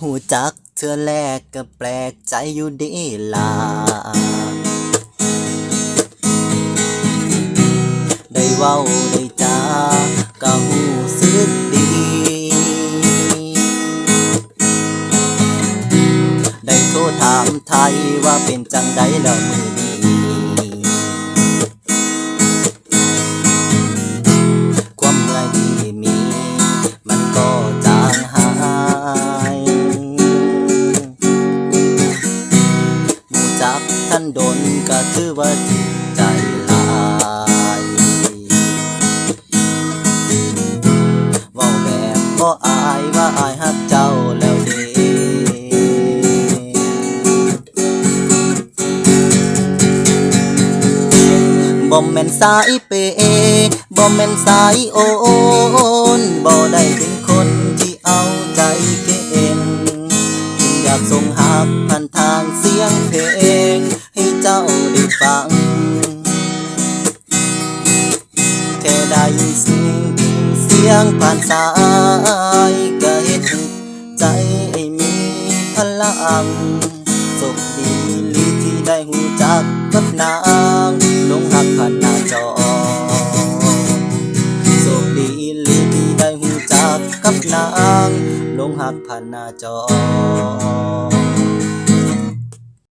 หูจักเธอแรกก็แปลกใจอยู่ดีลาได้เว้าได้จาก็หูสึกดี ได้โทรถามไทยว่าเป็นจังใดแล้วมือนี้ กท่านโดนก็ถือว่าจิตใจลายเว่าแบบบ่อายว่าอายฮักเจ้าแล้วเด้บ่แม่นสายเปย์บ่แม่นสายโอนบ่ได้เป็ งอยากส่งหักผ่านทางเสียงเพลง ให้เจ้าได้ฟัง แค่ได้ยินเสียงเสียงผ่านสายก็เฮ็ดให้ใจมีพลังโชคดีหลีที่ได้หูจักกับนางลงหักผ่านหน้าจอโชคดีหลีที่ได้หูจักกับนางลงหักผ่านหน้าจอ